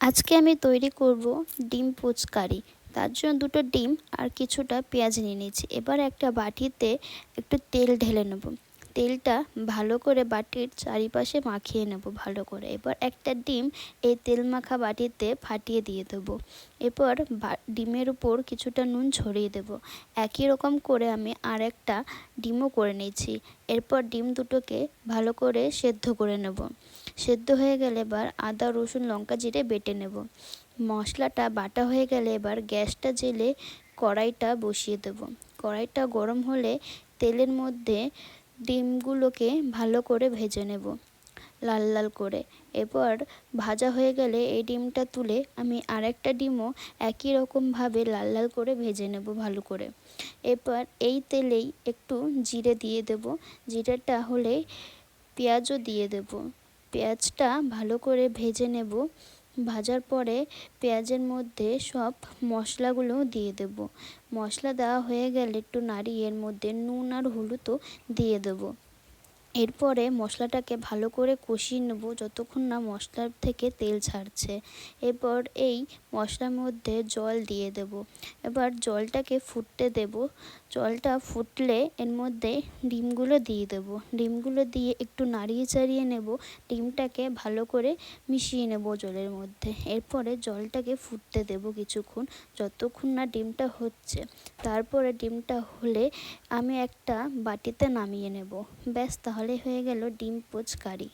আজকে আমি তৈরি করব ডিম পুচকারি। তার জন্য দুটো ডিম আর কিছুটা পেঁয়াজ নিয়ে নিয়েছি। এবার একটা বাটিতে একটু তেল ঢেলে নেব। তেলটা ভালো করে বাটির চারিপাশে মাখিয়ে নেব ভালো করে। এবার একটা ডিম এই তেল মাখা বাটিতে ফাটিয়ে দিয়ে দেবো। এরপর ডিমের উপর কিছুটা নুন ছড়িয়ে দেব। একই রকম করে আমি আর একটা ডিমও করে নিয়েছি। এরপর ডিম দুটোকে ভালো করে সেদ্ধ করে নেব। সেদ্ধ হয়ে গেলে এবার আদা, রসুন, লঙ্কা জিরে বেটে নেব। মশলাটা বাটা হয়ে গেলে এবার গ্যাসটা জেলে কড়াইটা বসিয়ে দেব। কড়াইটা গরম হলে তেলের মধ্যে ডিমগুলোকে ভালো করে ভেজে নেব, লাল লাল করে। এরপর ভাজা হয়ে গেলে এই ডিমটা তুলে আমি আরেকটা ডিমও একই রকমভাবে লাল লাল করে ভেজে নেব ভালো করে। এরপর এই তেলেই একটু জিরে দিয়ে দেব। জিরেটা হলে পেঁয়াজও দিয়ে দেব। পেঁয়াজটা ভালো করে ভেজে নেব। ভাজার পরে পেঁয়াজের মধ্যে সব মশলাগুলো দিয়ে দেব। মশলা দেওয়া হয়ে গেলে একটু নাড়িয়ে এর মধ্যে নুন আর হলুদও দিয়ে দেবো। এরপরে মশলাটাকে ভালো করে কষিয়ে নেব যতক্ষণ না মশলার থেকে তেল ছাড়ছে। এরপর এই মশলার মধ্যে জল দিয়ে দেব। এবার জলটাকে ফুটতে দেব। জলটা ফুটলে এর মধ্যে ডিমগুলো দিয়ে দেব। ডিমগুলো দিয়ে একটু নাড়িয়ে চাড়িয়ে নেব। ডিমটাকে ভালো করে মিশিয়ে নেব জলের মধ্যে। এরপরে জলটাকে ফুটতে দেব কিছুক্ষণ যতক্ষণ না ডিমটা হচ্ছে। তারপরে ডিমটা হলে আমি একটা বাটিতে নামিয়ে নেব। ব্যাস তাহলে হয়ে গেল ডিম পোচ কারি